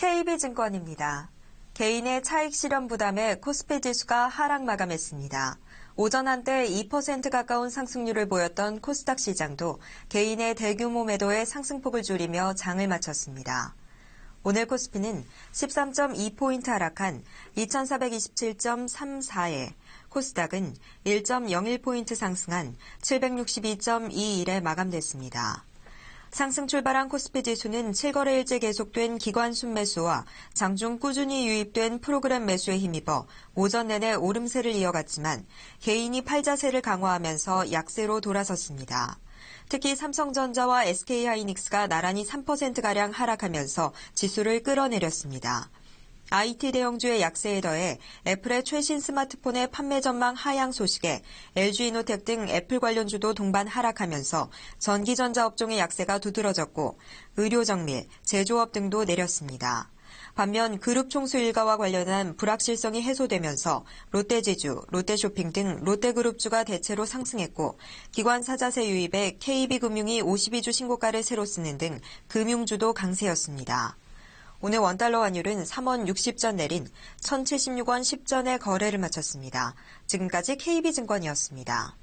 KB증권입니다. 개인의 차익 실현 부담에 코스피 지수가 하락 마감했습니다. 오전 한때 2% 가까운 상승률을 보였던 코스닥 시장도 개인의 대규모 매도에 상승폭을 줄이며 장을 마쳤습니다. 오늘 코스피는 13.2포인트 하락한 2427.34에 코스닥은 1.01포인트 상승한 762.21에 마감됐습니다. 상승 출발한 코스피 지수는 7거래일째 계속된 기관 순매수와 장중 꾸준히 유입된 프로그램 매수에 힘입어 오전 내내 오름세를 이어갔지만 개인이 팔자세를 강화하면서 약세로 돌아섰습니다. 특히 삼성전자와 SK하이닉스가 나란히 3%가량 하락하면서 지수를 끌어내렸습니다. IT 대형주의 약세에 더해 애플의 최신 스마트폰의 판매 전망 하향 소식에 LG이노텍 등 애플 관련주도 동반 하락하면서 전기전자 업종의 약세가 두드러졌고 의료 정밀, 제조업 등도 내렸습니다. 반면 그룹 총수 일가와 관련한 불확실성이 해소되면서 롯데지주, 롯데쇼핑 등 롯데그룹주가 대체로 상승했고 기관 사자세 유입에 KB금융이 52주 신고가를 새로 쓰는 등 금융주도 강세였습니다. 오늘 원달러 환율은 3원 60전 내린 1076원 10전에 거래를 마쳤습니다. 지금까지 KB증권이었습니다.